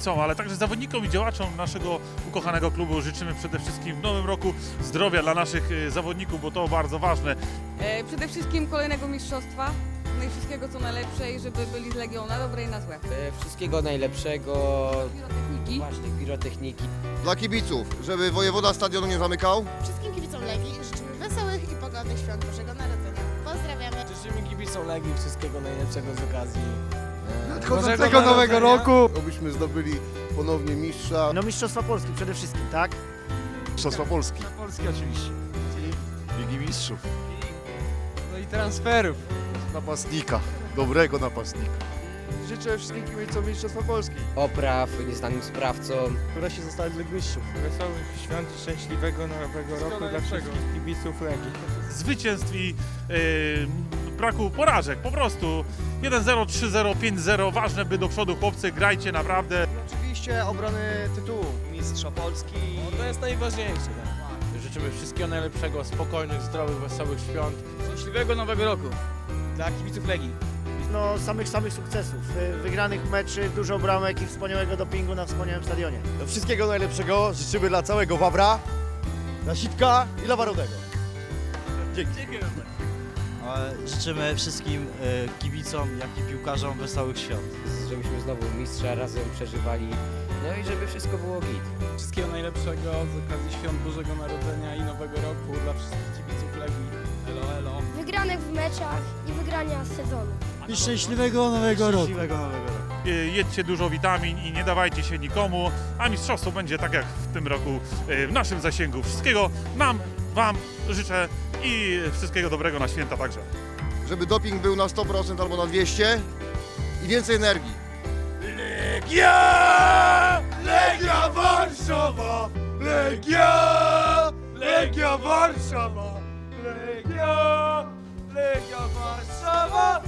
kibicom, ale także zawodnikom i działaczom naszego ukochanego klubu życzymy przede wszystkim w nowym roku zdrowia dla naszych e, zawodników, bo to bardzo ważne. E, przede wszystkim kolejnego mistrzostwa, no i wszystkiego co najlepsze i żeby byli z Legią na dobre i na złe. E, Wszystkiego najlepszego, Pirotechniki. właśnie pirotechniki. Dla kibiców, żeby wojewoda stadionu nie zamykał. Wszystkim kibicom Legii życzymy wesołych i pogodnych świąt Bożego Narodzenia. Pozdrawiamy. Życzymy kibicom Legii wszystkiego najlepszego z okazji Nadchodzącego nowego roku. Obyśmy zdobyli ponownie mistrza. No Mistrzostwa Polski przede wszystkim, tak? Mistrzostwa Polski. Polski oczywiście. Ligi Mistrzów. No i transferów. Napastnika. Dobrego napastnika. Życzę wszystkim kibicom Mistrzostwa Polski, Opraw, nieznanym sprawcom. które się zostały dla mistrzów. Wesołych świąt i szczęśliwego nowego roku dla wszystkich kibiców Legii. Zwycięstw i e, braku porażek, po prostu 1-0, 3-0, 5-0, ważne by do przodu chłopcy, grajcie naprawdę. Oczywiście obrony tytułu Mistrza Polski. No to jest najważniejsze. Tak. Życzymy wszystkiego najlepszego, spokojnych, zdrowych, wesołych świąt. Szczęśliwego nowego roku dla kibiców Legii. No samych samych sukcesów, Wy- wygranych meczy, dużo bramek i wspaniałego dopingu na wspaniałym stadionie. Wszystkiego najlepszego życzymy dla całego Wawra, dla Sitka i dla Warodego. Życzymy wszystkim e, kibicom, jak i piłkarzom wesołych świąt. Żebyśmy znowu mistrza razem przeżywali. No i żeby wszystko było git. Wszystkiego najlepszego z okazji świąt Bożego Narodzenia i Nowego Roku dla wszystkich kibiców Legii. Elo, elo. Wygranych w meczach i wygrania sezonu. I szczęśliwego nowego roku. Szczęśliwego nowego roku. E, jedźcie dużo witamin i nie dawajcie się nikomu, a mistrzostwo będzie tak jak w tym roku e, w naszym zasięgu. Wszystkiego nam, Wam życzę i wszystkiego dobrego na święta także. Żeby doping był na 100% albo na 200 i więcej energii. Legia! Legia Warszawa! Legia! Legia Warszawa! Legia! Legia Warszawa!